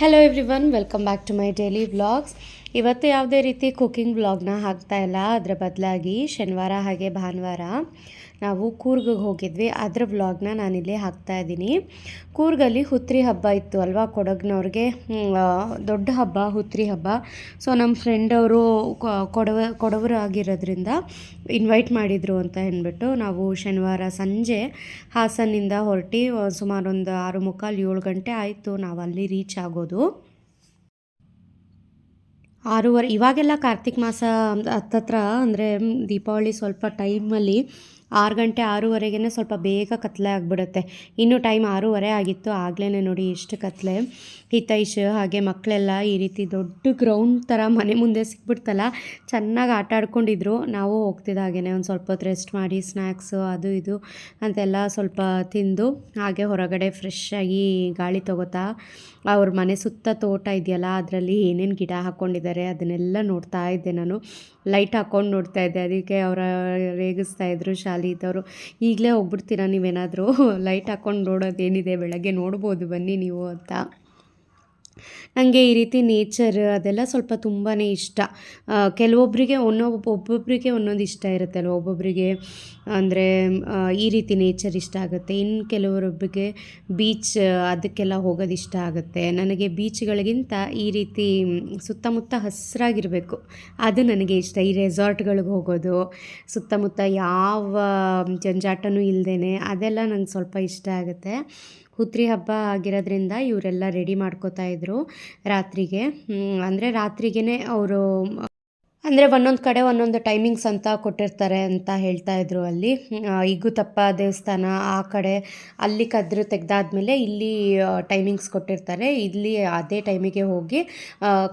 Hello everyone, welcome back to my daily vlogs. ಇವತ್ತು ಯಾವುದೇ ರೀತಿ ಕುಕ್ಕಿಂಗ್ ವ್ಲಾಗ್ನ ಹಾಕ್ತಾ ಇಲ್ಲ. ಅದರ ಬದಲಾಗಿ ಶನಿವಾರ ಹಾಗೆ ಭಾನುವಾರ ನಾವು ಕೂರ್ಗಗೆ ಹೋಗಿದ್ವಿ. ಅದರ ವ್ಲಾಗ್ನ ನಾನಿಲ್ಲಿ ಹಾಕ್ತಾ ಇದ್ದೀನಿ. ಕೂರ್ಗಲ್ಲಿ ಹುತ್ರಿ ಹಬ್ಬ ಇತ್ತು ಅಲ್ವಾ? ಕೊಡಗ್ನವ್ರಿಗೆ ದೊಡ್ಡ ಹಬ್ಬ, ಹುತ್ರಿ ಹಬ್ಬ. ಸೊ ನಮ್ಮ ಫ್ರೆಂಡ್ ಅವರು ಕೊಡವ, ಕೊಡವರು ಆಗಿರೋದ್ರಿಂದ ಇನ್ವೈಟ್ ಮಾಡಿದರು ಅಂತ ಅಂದ್ಬಿಟ್ಟು ನಾವು ಶನಿವಾರ ಸಂಜೆ ಹಾಸನಿಂದ ಹೊರಟಿ ಸುಮಾರು ಒಂದು ಆರು ಮುಕ್ಕಾಲು ಏಳು ಗಂಟೆ ಆಯಿತು ನಾವು ಅಲ್ಲಿ ರೀಚ್ ಆಗೋದು. ಆರೂವರೆ ಇವಾಗೆಲ್ಲ ಕಾರ್ತಿಕ್ ಮಾಸ ಹತ್ತತ್ರ ಅಂದರೆ ದೀಪಾವಳಿ ಸ್ವಲ್ಪ ಟೈಮಲ್ಲಿ ಆರು ಗಂಟೆ ಆರೂವರೆಗೆ ಸ್ವಲ್ಪ ಬೇಗ ಕತ್ಲೆ ಆಗಿಬಿಡುತ್ತೆ. ಇನ್ನು ಟೈಮ್ ಆರೂವರೆ ಆಗಿತ್ತು ಆಗಲೇ ನೋಡಿ ಎಷ್ಟು ಕತ್ಲೆ. ಹಿತೈಷ್ ಹಾಗೆ ಮಕ್ಕಳೆಲ್ಲ ಈ ರೀತಿ ದೊಡ್ಡ ಗ್ರೌಂಡ್ ಥರ ಮನೆ ಮುಂದೆ ಸಿಕ್ಬಿಡ್ತಲ್ಲ, ಚೆನ್ನಾಗಿ ಆಟ ಆಡ್ಕೊಂಡಿದ್ರು. ನಾವು ಹೋಗ್ತಿದ್ದ ಹಾಗೇನೆ ಒಂದು ಸ್ವಲ್ಪ ಹೊತ್ತು ರೆಸ್ಟ್ ಮಾಡಿ ಸ್ನ್ಯಾಕ್ಸು ಅದು ಇದು ಅಂತೆಲ್ಲ ಸ್ವಲ್ಪ ತಿಂದು, ಹಾಗೆ ಹೊರಗಡೆ ಫ್ರೆಶ್ ಆಗಿ ಗಾಳಿ ತಗೋತಾ, ಅವ್ರ ಮನೆ ಸುತ್ತ ತೋಟ ಇದೆಯಲ್ಲ, ಅದರಲ್ಲಿ ಏನೇನು ಗಿಡ ಹಾಕ್ಕೊಂಡಿದ್ದಾರೆ ಅದನ್ನೆಲ್ಲ ನೋಡ್ತಾ ಇದ್ದೆ ನಾನು. ಲೈಟ್ ಹಾಕ್ಕೊಂಡು ನೋಡ್ತಾ ಇದ್ದೆ. ಅದಕ್ಕೆ ಅವರ ರೇಗಿಸ್ತಾ ಇದ್ದರು ಶಾಲಿ ಇದ್ದವರು. ಈಗಲೇ ಹೋಗ್ಬಿಡ್ತೀರಾ ನೀವೇನಾದರೂ? ಲೈಟ್ ಹಾಕ್ಕೊಂಡು ನೋಡೋದು ಏನಿದೆ ಬೆಳಗ್ಗೆ ನೋಡ್ಬೋದು ಬನ್ನಿ ನೀವು ಅಂತ. ನನಗೆ ಈ ರೀತಿ ನೇಚರ್ ಅದೆಲ್ಲ ಸ್ವಲ್ಪ ತುಂಬಾ ಇಷ್ಟ. ಕೆಲವೊಬ್ಬರಿಗೆ ಒಂದೊಬ್ಬ ಒಬ್ಬೊಬ್ಬರಿಗೆ ಒಂದೊಂದು ಇಷ್ಟ ಇರುತ್ತೆ ಅಲ್ವ ಒಬ್ಬೊಬ್ಬರಿಗೆ ಅಂದರೆ ಈ ರೀತಿ ನೇಚರ್ ಇಷ್ಟ ಆಗುತ್ತೆ. ಇನ್ನು ಕೆಲವರೊಬ್ಬರಿಗೆ ಬೀಚ್ ಅದಕ್ಕೆಲ್ಲ ಹೋಗೋದು ಇಷ್ಟ ಆಗುತ್ತೆ. ನನಗೆ ಬೀಚ್ಗಳಿಗಿಂತ ಈ ರೀತಿ ಸುತ್ತಮುತ್ತ ಹಸಿರಾಗಿರಬೇಕು. ಅದು ನನಗೆ ಇಷ್ಟ. ಈ ರೆಸಾರ್ಟ್ಗಳಿಗೆ ಹೋಗೋದು, ಸುತ್ತಮುತ್ತ ಯಾವ ಜಂಜಾಟನೂ ಇಲ್ಲದೇ ಅದೆಲ್ಲ ನಂಗೆ ಸ್ವಲ್ಪ ಇಷ್ಟ ಆಗುತ್ತೆ. ಹುತ್ರಿ ಹಬ್ಬ ಆಗಿರೋದ್ರಿಂದ ಇವರೆಲ್ಲ ರೆಡಿ ಮಾಡ್ಕೋತಾ ಇದ್ರು ರಾತ್ರಿಗೆ. ಅಂದರೆ ರಾತ್ರಿಗೇ ಅವರು ಅಂದರೆ ಒಂದೊಂದು ಕಡೆ ಒಂದೊಂದು ಟೈಮಿಂಗ್ಸ್ ಅಂತ ಕೊಟ್ಟಿರ್ತಾರೆ ಅಂತ ಹೇಳ್ತಾ ಇದ್ರು ಅಲ್ಲಿ. ಆ, ಇಗ್ಗುತಪ್ಪ ದೇವಸ್ಥಾನ ಆ ಕಡೆ ಅಲ್ಲಿ ಕದ್ರು ತೆಗೆದಾದ್ಮೇಲೆ ಇಲ್ಲಿ ಟೈಮಿಂಗ್ಸ್ ಕೊಟ್ಟಿರ್ತಾರೆ. ಇಲ್ಲಿ ಅದೇ ಟೈಮಿಗೆ ಹೋಗಿ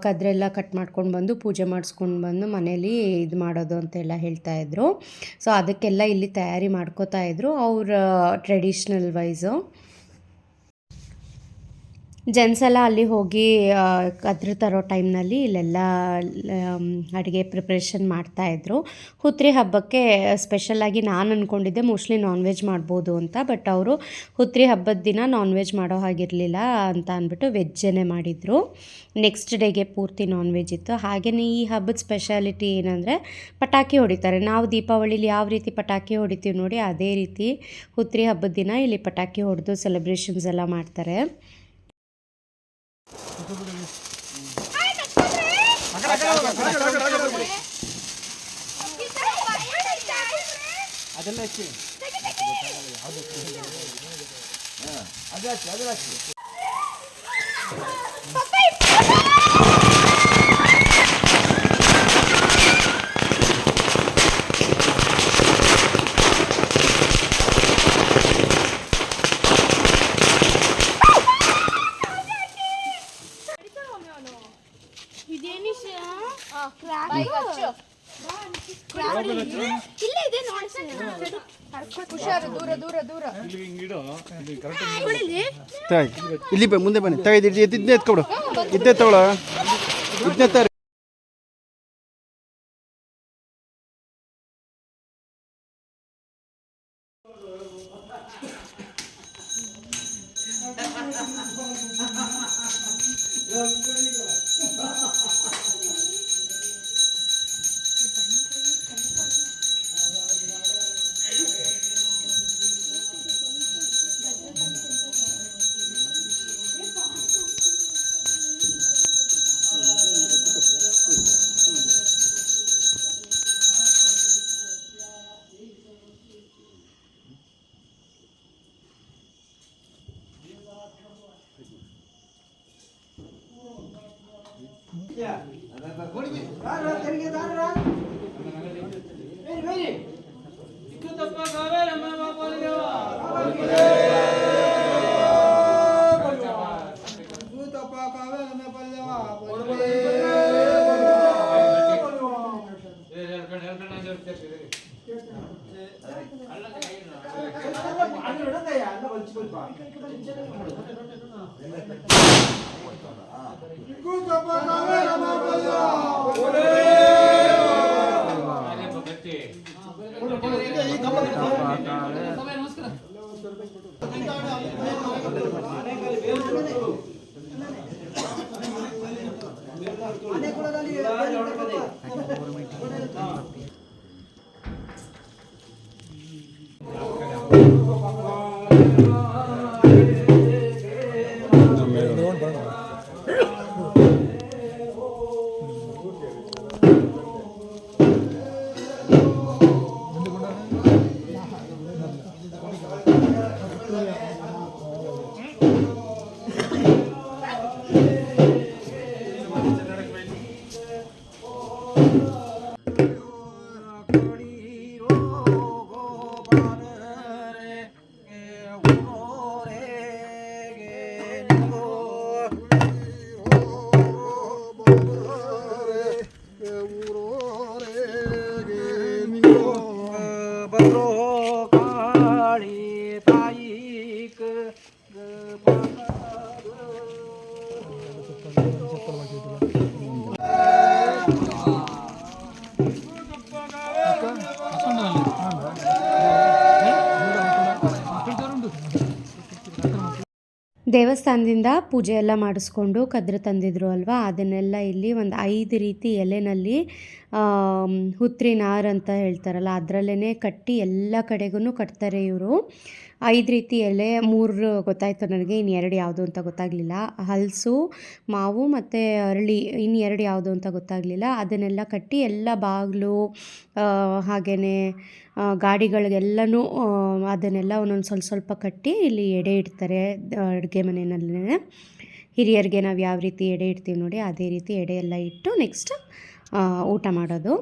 ಕದ್ರೆಲ್ಲ ಕಟ್ ಮಾಡ್ಕೊಂಡು ಬಂದು ಪೂಜೆ ಮಾಡಿಸ್ಕೊಂಡು ಬಂದು ಮನೇಲಿ ಇದು ಮಾಡೋದು ಅಂತೆಲ್ಲ ಹೇಳ್ತಾ ಇದ್ರು. ಸೊ ಅದಕ್ಕೆಲ್ಲ ಇಲ್ಲಿ ತಯಾರಿ ಮಾಡ್ಕೋತಾ ಇದ್ರು. ಅವ್ರ ಟ್ರೆಡಿಷ್ನಲ್ ವೈಸು ಜೆಂಟ್ಸ್ ಎಲ್ಲ ಅಲ್ಲಿ ಹೋಗಿ ಕದ್ರು ತರೋ ಟೈಮ್ನಲ್ಲಿ ಇಲ್ಲೆಲ್ಲ ಅಡುಗೆ ಪ್ರಿಪ್ರೇಷನ್ ಮಾಡ್ತಾಯಿದ್ರು ಹುತ್ರಿ ಹಬ್ಬಕ್ಕೆ ಸ್ಪೆಷಲಾಗಿ ನಾನು ಅಂದ್ಕೊಂಡಿದ್ದೆ ಮೋಸ್ಟ್ಲಿ ನಾನ್ ವೆಜ್ ಮಾಡ್ಬೋದು ಅಂತ ಬಟ್ ಅವರು ಹುತ್ರಿ ಹಬ್ಬದ ದಿನ ನಾನ್ ವೆಜ್ ಮಾಡೋ ಹಾಗಿರಲಿಲ್ಲ ಅಂತ ಅಂದ್ಬಿಟ್ಟು ವೆಜ್ಜನ್ನೇ ಮಾಡಿದರು. ನೆಕ್ಸ್ಟ್ ಡೇಗೆ ಪೂರ್ತಿ ನಾನ್ ವೆಜ್ ಇತ್ತು. ಹಾಗೆಯೇ ಈ ಹಬ್ಬದ ಸ್ಪೆಷಾಲಿಟಿ ಏನಂದರೆ ಪಟಾಕಿ ಹೊಡಿತಾರೆ. ನಾವು ದೀಪಾವಳಿಲಿ ಯಾವ ರೀತಿ ಪಟಾಕಿ ಹೊಡಿತೀವಿ ನೋಡಿ, ಅದೇ ರೀತಿ ಹುತ್ರಿ ಹಬ್ಬದ ದಿನ ಇಲ್ಲಿ ಪಟಾಕಿ ಹೊಡೆದು ಸೆಲೆಬ್ರೇಷನ್ಸ್ ಎಲ್ಲ ಮಾಡ್ತಾರೆ. ಅದೆಲ್ಲ ಹಚ್ಚಿ ಅದು ಹಚ್ಚಿ ಅದು ಹಚ್ಚಿ ತಾಯಿ ಇಲ್ಲಿ ಬ ಮುಂದೆ ಬನ್ನಿ. ತಾಯಿ ಇದ್ದೇ ಇದನ್ನೇ ಎತ್ಕೊಬಿಡು. ಇದ್ದೇ ತಗೊಳ ಇದನ್ನೇ ತರ ದೇವಸ್ಥಾನದಿಂದ ಪೂಜೆ ಎಲ್ಲ ಮಾಡಿಸ್ಕೊಂಡು ಕದ್ರೆ ತಂದಿದ್ರು ಅಲ್ವಾ? ಅದನ್ನೆಲ್ಲ ಇಲ್ಲಿ ಒಂದು ಐದು ರೀತಿ ಎಲೆನಲ್ಲಿ ಹುತ್ರಿ ನಾರು ಅಂತ ಹೇಳ್ತಾರಲ್ಲ ಅದರಲ್ಲೇ ಕಟ್ಟಿ ಎಲ್ಲ ಕಡೆಗೂ ಕಟ್ತಾರೆ ಇವರು. ಐದು ರೀತಿ ಎಲೆ, ಮೂರು ಗೊತ್ತಾಯಿತು ನನಗೆ ಇನ್ನು ಎರಡು ಯಾವುದು ಅಂತ ಗೊತ್ತಾಗಲಿಲ್ಲ. ಹಲಸು, ಮಾವು ಮತ್ತು ಅರಳಿ ಇನ್ನು ಎರಡು ಯಾವುದು ಅಂತ ಗೊತ್ತಾಗಲಿಲ್ಲ. ಅದನ್ನೆಲ್ಲ ಕಟ್ಟಿ ಎಲ್ಲ ಬಾಗಿಲು ಹಾಗೆಯೇ ಗಾಡಿಗಳಿಗೆಲ್ಲನೂ ಅದನ್ನೆಲ್ಲ ಒಂದೊಂದು ಸ್ವಲ್ಪ ಸ್ವಲ್ಪ ಕಟ್ಟಿ ಇಲ್ಲಿ ಎಡೆ ಇಡ್ತಾರೆ ಅಡುಗೆ ಮನೆಯಲ್ಲೇ ಹಿರಿಯರಿಗೆ ನಾವು ಯಾವ ರೀತಿ ಎಡೆ ಇಡ್ತೀವಿ ನೋಡಿ, ಅದೇ ರೀತಿ ಎಡೆ ಎಲ್ಲ ಇಟ್ಟು ನೆಕ್ಸ್ಟ್ ಊಟ ಮಾಡೋದು.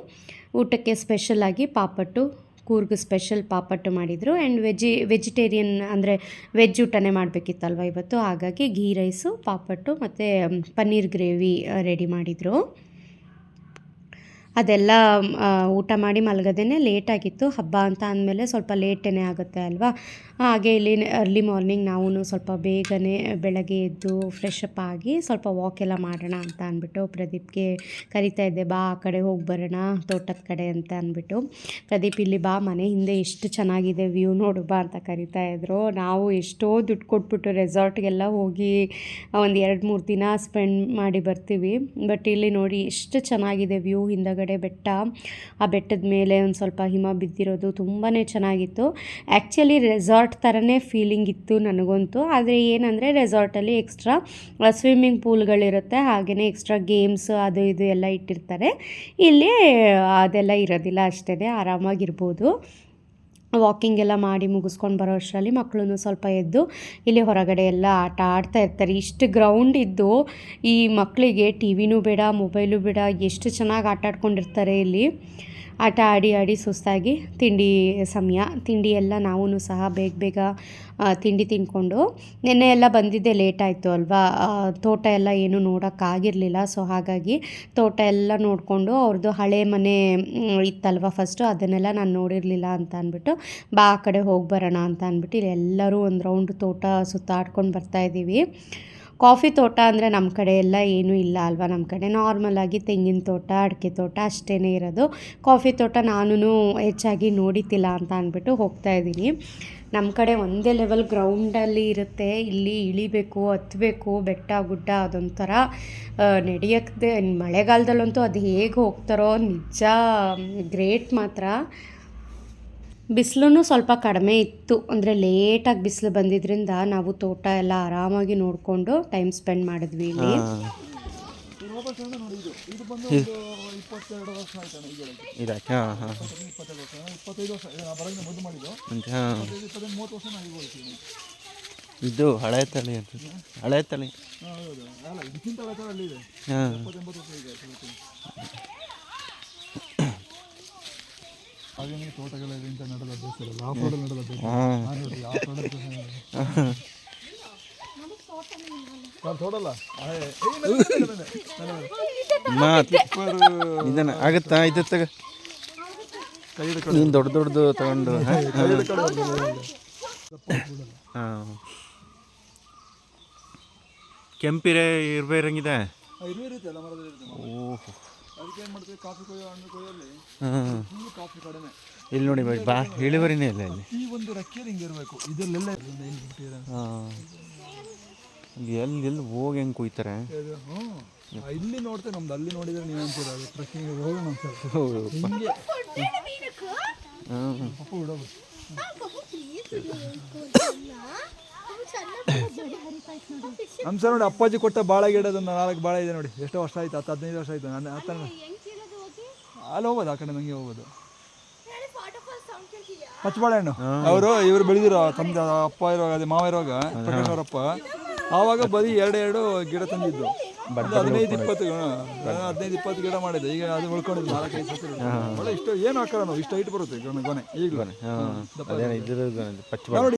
ಊಟಕ್ಕೆ ಸ್ಪೆಷಲಾಗಿ ಪಾಪಟ್ಟು, ಕೂರ್ಗ್ ಸ್ಪೆಷಲ್ ಪಾಪಟ್ಟು ಮಾಡಿದರು. ಆ್ಯಂಡ್ ವೆಜಿ ವೆಜಿಟೇರಿಯನ್ ಅಂದರೆ ವೆಜ್ ಊಟನೇ ಮಾಡಬೇಕಿತ್ತಲ್ವ ಇವತ್ತು. ಹಾಗಾಗಿ ಘೀ ರೈಸು, ಪಾಪಟ್ಟು ಮತ್ತು ಪನ್ನೀರ್ ಗ್ರೇವಿ ರೆಡಿ ಮಾಡಿದರು. ಅದೆಲ್ಲ ಊಟ ಮಾಡಿ ಮಲಗೋದೇ ಲೇಟಾಗಿತ್ತು ಹಬ್ಬ ಅಂತ ಅಂದಮೇಲೆ ಸ್ವಲ್ಪ ಲೇಟೇ ಆಗುತ್ತೆ ಅಲ್ವಾ? ಹಾಗೆ ಇಲ್ಲಿ ಅರ್ಲಿ ಮಾರ್ನಿಂಗ್ ನಾವು ಸ್ವಲ್ಪ ಬೇಗನೆ ಬೆಳಗ್ಗೆ ಎದ್ದು ಫ್ರೆಶ್ ಅಪ್ ಆಗಿ ಸ್ವಲ್ಪ ವಾಕ್ ಎಲ್ಲ ಮಾಡೋಣ ಅಂತ ಅಂದ್ಬಿಟ್ಟು ಪ್ರದೀಪ್ಗೆ ಕರಿತಾ ಇದ್ದೆ, ಬಾ ಆ ಕಡೆ ಹೋಗಿ ಬರೋಣ, ತೋಟದ ಕಡೆ ಅಂತ ಅಂದ್ಬಿಟ್ಟು. ಪ್ರದೀಪ್, ಇಲ್ಲಿ ಬಾ ಮನೆ, ಹಿಂದೆ ಎಷ್ಟು ಚೆನ್ನಾಗಿದೆ ವ್ಯೂ ನೋಡು, ಬಾ ಅಂತ ಕರಿತಾ ಇದ್ರು. ನಾವು ಎಷ್ಟೋ ದುಡ್ಡು ಕೊಟ್ಬಿಟ್ಟು ರೆಸಾರ್ಟ್ಗೆಲ್ಲ ಹೋಗಿ ಒಂದು ಎರಡು ಮೂರು ದಿನ ಸ್ಪೆಂಡ್ ಮಾಡಿ ಬರ್ತೀವಿ. ಬಟ್ ಇಲ್ಲಿ ನೋಡಿ ಎಷ್ಟು ಚೆನ್ನಾಗಿದೆ ವ್ಯೂ ಹಿಂದಗಡೆ ಬೆಟ್ಟ. ಆ ಬೆಟ್ಟದ ಮೇಲೆ ಒಂದು ಸ್ವಲ್ಪ ಹಿಮ ಬಿದ್ದಿರೋದು ತುಂಬಾ ಚೆನ್ನಾಗಿತ್ತು. ಆ್ಯಕ್ಚುಲಿ ರೆಸಾರ್ಟ್ ಥರನೇ ಫೀಲಿಂಗ್ ಇತ್ತು ನನಗಂತೂ. ಆದರೆ ಏನಂದರೆ ರೆಸಾರ್ಟಲ್ಲಿ ಎಕ್ಸ್ಟ್ರಾ ಸ್ವಿಮ್ಮಿಂಗ್ ಪೂಲ್ಗಳಿರುತ್ತೆ ಹಾಗೆಯೇ ಎಕ್ಸ್ಟ್ರಾ ಗೇಮ್ಸ್ ಅದು ಇದು ಎಲ್ಲ ಇಟ್ಟಿರ್ತಾರೆ. ಇಲ್ಲಿ, ಅದೆಲ್ಲ ಇರೋದಿಲ್ಲ ಅಷ್ಟೇ ಆರಾಮಾಗಿರ್ಬೋದು. ವಾಕಿಂಗ್ ಎಲ್ಲ ಮಾಡಿ ಮುಗಿಸ್ಕೊಂಡು ಬರೋ ಅಷ್ಟರಲ್ಲಿ ಮಕ್ಕಳು ಸ್ವಲ್ಪ ಎದ್ದು ಇಲ್ಲಿ ಹೊರಗಡೆ ಎಲ್ಲ ಆಟ ಆಡ್ತಾ ಇರ್ತಾರೆ. ಇಷ್ಟು ಗ್ರೌಂಡ್ ಇದ್ದು ಈ ಮಕ್ಕಳಿಗೆ ಟಿ ವಿನೂ ಬೇಡ ಮೊಬೈಲು ಬೇಡ, ಎಷ್ಟು ಚೆನ್ನಾಗಿ ಆಟಾಡ್ಕೊಂಡಿರ್ತಾರೆ ಇಲ್ಲಿ. ಆಟ ಆಡಿ ಆಡಿ ಸುಸ್ತಾಗಿ ತಿಂಡಿ ಸಮಯ ತಿಂಡಿ ಎಲ್ಲ ನಾವೂ ಸಹ ಬೇಗ ಬೇಗ ತಿಂಡಿ ತಿಂದ್ಕೊಂಡು ನಿನ್ನೆ ಎಲ್ಲ ಬಂದಿದ್ದೆ ಲೇಟ್ ಆಯಿತು ಅಲ್ವಾ? ತೋಟ ಎಲ್ಲ ಏನೂ ನೋಡೋಕ್ಕಾಗಿರಲಿಲ್ಲ ಸೊ ಹಾಗಾಗಿ ತೋಟ ಎಲ್ಲ ನೋಡಿಕೊಂಡು ಅವ್ರದ್ದು ಹಳೆ ಮನೆ ಇತ್ತಲ್ವ ಫಸ್ಟು ಅದನ್ನೆಲ್ಲ ನಾನು ನೋಡಿರಲಿಲ್ಲ ಅಂತ ಅಂದ್ಬಿಟ್ಟು ಬಾ ಆ ಕಡೆ ಹೋಗಿ ಬರೋಣ ಅಂತ ಅಂದ್ಬಿಟ್ಟು ಇಲ್ಲಿ ಎಲ್ಲರೂ ಒಂದು ರೌಂಡ್ ತೋಟ ಸುತ್ತಾಡ್ಕೊಂಡು ಬರ್ತಾ ಇದ್ದೀವಿ. ಕಾಫಿ ತೋಟ ಅಂದರೆ ನಮ್ಮ ಕಡೆ ಎಲ್ಲ ಏನೂ ಇಲ್ಲ ಅಲ್ವಾ ನಮ್ಮ ಕಡೆ. ನಾರ್ಮಲಾಗಿ ತೆಂಗಿನ ತೋಟ, ಅಡಿಕೆ ತೋಟ ಅಷ್ಟೇ ಇರೋದು. ಕಾಫಿ ತೋಟ ನಾನು ಹೆಚ್ಚಾಗಿ ನೋಡಿತಿಲ್ಲ ಅಂತ ಅಂದ್ಬಿಟ್ಟು ಹೋಗ್ತಾ ಇದ್ದೀನಿ. ನಮ್ಮ ಕಡೆ ಒಂದೇ ಲೆವೆಲ್ ಗ್ರೌಂಡಲ್ಲಿ ಇರುತ್ತೆ. ಇಲ್ಲಿ ಇಳಿಬೇಕು ಹತ್ತಬೇಕು ಬೆಟ್ಟ, ಗುಡ್ಡ ಅದೊಂಥರ ನಡೆಯಕ್ಕೆ ಮಳೆಗಾಲದಲ್ಲಂತೂ ಅದು ಹೇಗೆ ಹೋಗ್ತಾರೋ ನಿಜ, ಗ್ರೇಟ್ ಮಾತ್ರ. ಬಿಸಿಲು ಸ್ವಲ್ಪ ಕಡಿಮೆ ಇತ್ತು. ಅಂದರೆ ಲೇಟಾಗಿ ಬಿಸಿಲು ಬಂದಿದ್ದರಿಂದ ನಾವು ತೋಟ ಎಲ್ಲ ಆರಾಮಾಗಿ ನೋಡಿಕೊಂಡು ಟೈಮ್ ಸ್ಪೆಂಡ್ ಮಾಡಿದ್ವಿ ಇಲ್ಲಿ. ಇದು ಹಳೆ ಹಾಂ ಅಂತ. ಹಾಂ ಇದನ್ನ ಆಗತ್ತಾ? ನೀನು ದೊಡ್ಡ ದೊಡ್ಡದು ತಗೊಂಡು ಹಾಂ? ಕೆಂಪಿರೆ ಇರ್ಬೇರಂಗಿದೆ ಓಹ್. ಹಾಂ ಇಲ್ಲಿ ನೋಡಿ ಬೈ, ಬಾ ಇಳುವರಿನೇ ಇಲ್ಲ ಇಲ್ಲಿ. ಈ ಒಂದು ರೆಕ್ಕೆಯಲ್ಲಿ ಹಿಂಗೆ ಇರಬೇಕು. ಇದರಲ್ಲೆಲ್ಲ ಹಾಂ. ಎಲ್ಲಿ ಎಲ್ಲಿ ಹೋಗಿ ಹೆಂಗೆ ಕುಯ್ತಾರೆ? ಇಲ್ಲಿ ನೋಡ್ತೇವೆ ನಮ್ದು ಅಲ್ಲಿ ನೋಡಿದ್ರೆ ನೀವು ಅಂತೀರ? ಅದು ಟ್ರೆಕ್ಕಿಂಗ್ ಹೋಗೋಣ ಅಂತ ಹಿಂಗೆ. ಹಾಂ ಪಪ್ಪ ಬಿಡೋದು. ಹಂಸ ನೋಡಿ ಅಪ್ಪಾಜಿ ಕೊಟ್ಟ ಬಾಳೆ ಗಿಡದ ನಾಲ್ಕು ಬಾಳೆ ಇದೆ ನೋಡಿ. ಎಷ್ಟೋ ವರ್ಷ ಆಯ್ತು ಹತ್ತು ಹದಿನೈದು ವರ್ಷ ಆಯ್ತು. ನಾನು ಹತ್ತ ಅಲ್ಲಿ ಹೋಗೋದು ಆ ಕಡೆ ನಂಗೆ ಹೋಗ್ಬೋದು. ಪಚ್ಚಬಾಳೆಹಣ್ಣು. ಅವರು ಇವರು ಬೆಳೆದಿರೋ ತಂದೆ ಅಪ್ಪ ಇರುವಾಗ ಅದೇ ಮಾವ ಇರುವಾಗ ಪ್ರಕಾಶ್ ಅವರಪ್ಪ ಆವಾಗ ಬರೀ ಎರಡು ಎರಡು ಗಿಡ ತಂದಿದ್ದು. ಹದಿನೈದು ಇಪ್ಪತ್ತು ಹದಿನೈದು ಇಪ್ಪತ್ತು ಗಿಡ ಮಾಡಿದೆ ಈಗ ಅದು ಉಳ್ಕೊಂಡಿದ್ದು ನಾಲ್ಕೈದು ಸತಿ ಒಳ್ಳೆ ಇಷ್ಟು ಏನು ಹಾಕಲ್ಲ ನಾವು ಇಷ್ಟು ಹೈಟ್ ಬರುತ್ತೆ ಗೊನೆ ಈಗಲೂ. ಈಗಲೂ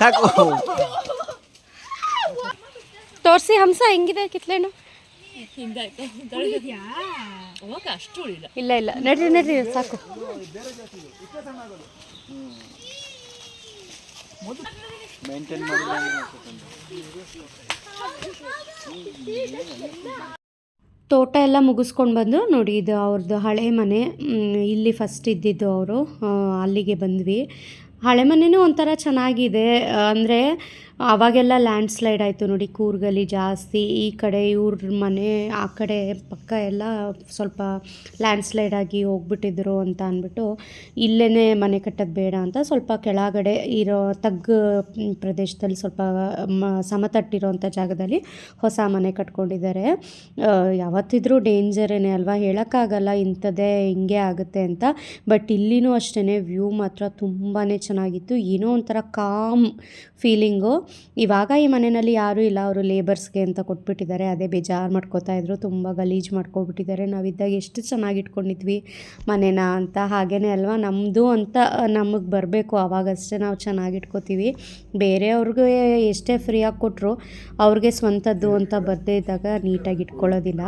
ಸಾಕು. ತೋರಿಸಿ ಹಂಸ ಹೆಂಗಿದೆ ಕಿತ್ಲೇನು? ಇಲ್ಲ ಇಲ್ಲ. ನಡ್ರಿ ನಡ್ರಿ ಸಾಕು. ತೋಟ ಎಲ್ಲ ಮುಗಿಸ್ಕೊಂಡು ಬಂದು ನೋಡಿ ಇದು ಅವ್ರದ್ದು ಹಳೆ ಮನೆ. ಇಲ್ಲಿ ಫಸ್ಟ್ ಇದ್ದಿದ್ದು ಅವರು. ಅಲ್ಲಿಗೆ ಬಂದ್ವಿ. ಹಳೆ ಮನೆಯೂ ಒಂಥರ ಚೆನ್ನಾಗಿದೆ ಅಂದರೆ ಅವಾಗೆಲ್ಲ ಲ್ಯಾಂಡ್ ಸ್ಲೈಡ್ ಆಯಿತು ನೋಡಿ, ಕೂರ್ಗಲ್ಲಿ ಜಾಸ್ತಿ ಈ ಕಡೆ ಇವ್ರ ಮನೆ, ಆ ಕಡೆ ಪಕ್ಕ ಎಲ್ಲ ಸ್ವಲ್ಪ ಲ್ಯಾಂಡ್ ಸ್ಲೈಡ್ ಆಗಿ ಹೋಗ್ಬಿಟ್ಟಿದ್ರು ಅಂತ ಅಂದ್ಬಿಟ್ಟು ಇಲ್ಲೇ ಮನೆ ಕಟ್ಟೋದು ಬೇಡ ಅಂತ ಸ್ವಲ್ಪ ಕೆಳಗಡೆ ಇರೋ ತಗ್ಗು ಪ್ರದೇಶದಲ್ಲಿ ಸ್ವಲ್ಪ, ಮ ಸಮತಟ್ಟಿರೋಂಥ ಜಾಗದಲ್ಲಿ ಹೊಸ ಮನೆ ಕಟ್ಕೊಂಡಿದ್ದಾರೆ. ಯಾವತ್ತಿದ್ರೂ ಡೇಂಜರೇ ಅಲ್ವಾ? ಹೇಳೋಕ್ಕಾಗಲ್ಲ, ಇಂಥದ್ದೇ ಹಿಂಗೆ ಆಗುತ್ತೆ ಅಂತ. ಬಟ್ ಇಲ್ಲಿನೂ ಅಷ್ಟೇ ವ್ಯೂ ಮಾತ್ರ ತುಂಬಾ ಚೆನ್ನಾಗಿತ್ತು. ಏನೋ ಒಂಥರ ಕಾಮ್ ಫೀಲಿಂಗು. ಇವಾಗ ಈ ಮನೆಯಲ್ಲಿ ಯಾರೂ ಇಲ್ಲ. ಅವರು ಲೇಬರ್ಸ್ಗೆ ಅಂತ ಕೊಟ್ಬಿಟ್ಟಿದ್ದಾರೆ. ಅದೇ ಬೇಜಾರು ಮಾಡ್ಕೋತಾ ಇದ್ರು. ತುಂಬ ಗಲೀಜು ಮಾಡ್ಕೊಬಿಟ್ಟಿದ್ದಾರೆ. ನಾವಿದ್ದಾಗ ಎಷ್ಟು ಚೆನ್ನಾಗಿ ಇಟ್ಕೊಂಡಿದ್ವಿ ಮನೇನ ಅಂತ. ಹಾಗೇ ಅಲ್ವಾ? ನಮ್ಮದು ಅಂತ ನಮಗೆ ಬರಬೇಕು. ಆವಾಗಷ್ಟೇ ನಾವು ಚೆನ್ನಾಗಿ ಇಟ್ಕೋತೀವಿ. ಬೇರೆಯವ್ರಿಗೆ ಎಷ್ಟೇ ಫ್ರೀಯಾಗಿ ಕೊಟ್ಟರು ಅವ್ರಿಗೆ ಸ್ವಂತದ್ದು ಅಂತ ಬರದೇ ಇದ್ದಾಗ ನೀಟಾಗಿ ಇಟ್ಕೊಳ್ಳೋದಿಲ್ಲ.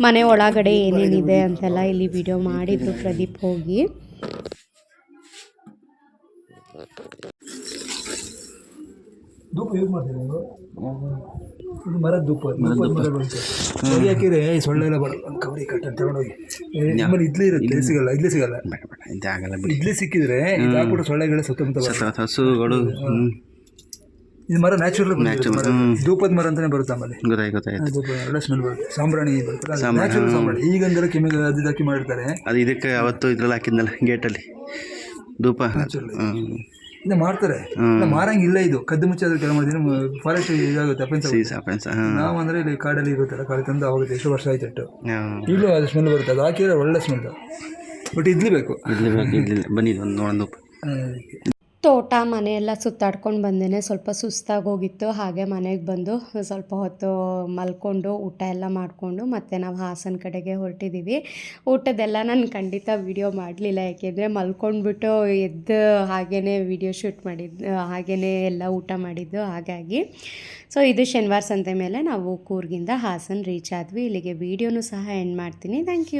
ಮನೆ ಒಳಗಡೆ ಏನೇನಿದೆ ಅಂತೆಲ್ಲ ಇಲ್ಲಿ ವಿಡಿಯೋ ಮಾಡಿದ್ರು ಪ್ರದೀಪ್ ಹೋಗಿ. ಧೂಪ ಯೂಸ್ ಮಾಡ್ತೀರಾ ನೀವು? ಇದು ಮರದ ಧೂಪ ಕೈ ಹಾಕಿದ್ರೆ ಈ ಸೊಳ್ಳೆ ಎಲ್ಲ ಒಂದು ಕವರಿ ಕಟ್ಟ ತಗೊಂಡೋಗಿ ನಿಮ್ಮಲ್ಲಿ ಇಡ್ಲಿ ಇರುತ್ತೆ ಸಿಗಲ್ಲ ಇಡ್ಲಿ ಸಿಗಲ್ಲ. ಇದಾಗಲ್ಲ ಇಡ್ಲಿ ಸಿಕ್ಕಿದ್ರೆ ಇದು ಹಾಕ್ಬಿಟ್ಟು ಸೊಳ್ಳೆಗಳ ಸುತ್ತಮುತ್ತ. ಹಸುಗಳು ಇದು ಮರ ನ್ಯಾಚುರಲ್ ಧೂಪದ ಮರ ಅಂತಾನೆ ಬರುತ್ತೆ ಆಮೇಲೆ ಗೊತ್ತಾಯ್ತು ಒಳ್ಳೆ ಸ್ಮೆಲ್ ಬರುತ್ತೆ. ಸಾಂಬ್ರಾಣಿ ಬರುತ್ತೆ. ನ್ಯಾಚುರಲ್ ಸಾಂಬ್ರಾಣಿ ಈಗಂದ್ರೆ ಕೆಮಿಕಲ್ ಅದು ಹಾಕಿ ಮಾಡಿರ್ತಾರೆ. ಅದು ಇದಕ್ಕೆ ಅವತ್ತು ಇದ್ರಲ್ಲಿ ಹಾಕಿದ್ನಲ್ಲ ಗೇಟಲ್ಲಿ ಧೂಪ. ಹ್ಮ್. ಇದು ಮಾಡ್ತಾರೆ. ಇಲ್ಲ, ಮಾರಂಗಿಲ್ಲ ಇದು. ಕದ್ದು ಮುಚ್ಚಾದ್ರೆ ಕೆಲವು ಮಾಡಿದ್ರೆ ಫಾರೆಸ್ಟ್ ಇದಾಗುತ್ತೆ ಅಫೆನ್ಸ್ ನಾವು ಅಂದ್ರೆ ಇಲ್ಲಿ ಕಾಡಲ್ಲಿ ಇರುತ್ತಲ್ಲ ಕಾಡು ತಂದು ಆಗುತ್ತೆ ಎಷ್ಟು ವರ್ಷ ಆಯ್ತು ಇಟ್ಟು ಇಲ್ಲೂ ಈಗಲೂ ಅದು ಸ್ಮೆಲ್ ಬರುತ್ತೆ. ಅದು ಹಾಕಿದ್ರೆ ಒಳ್ಳೆ ಸ್ಮೆಲ್ ಬಟ್ ಇದ್ಲಿ ಬೇಕು. ಇಡ್ಲಿ ಬೇಕು ಇಡ್ಲಿ. ಬನ್ನಿ ಒಂದು ನೋಡೋಣ ಧೂಪ ತೋಟ, ಮನೆ ಎಲ್ಲ ಸುತ್ತಾಡ್ಕೊಂಡು ಬಂದೇನೆ. ಸ್ವಲ್ಪ ಸುಸ್ತಾಗಿ ಹೋಗಿತ್ತು ಹಾಗೆ ಮನೆಗೆ ಬಂದು ಸ್ವಲ್ಪ ಹೊತ್ತು ಮಲ್ಕೊಂಡು ಊಟ ಎಲ್ಲ ಮಾಡಿಕೊಂಡು ಮತ್ತೆ ನಾವು ಹಾಸನ ಕಡೆಗೆ ಹೊರಟಿದ್ದೀವಿ ಊಟದೆಲ್ಲ ನಾನು ಖಂಡಿತ ವೀಡಿಯೋ ಮಾಡಲಿಲ್ಲ, ಯಾಕೆಂದರೆ ಮಲ್ಕೊಂಡ್ಬಿಟ್ಟು ಎದ್ದು ಹಾಗೇ ವಿಡಿಯೋ ಶೂಟ್ ಮಾಡಿದ್ದು ಹಾಗೇ ಎಲ್ಲ ಊಟ ಮಾಡಿದ್ದು, ಹಾಗಾಗಿ. ಸೊ ಇದು ಶನಿವಾರ ಸಂತೆ ಮೇಲೆ ನಾವು ಕೂರ್ಗಿಂದ ಹಾಸನ ರೀಚ್ ಆದ್ವಿ. ಇಲ್ಲಿಗೆ ವೀಡಿಯೋನು ಸಹ ಎಂಡ್ ಮಾಡ್ತೀನಿ. Thank you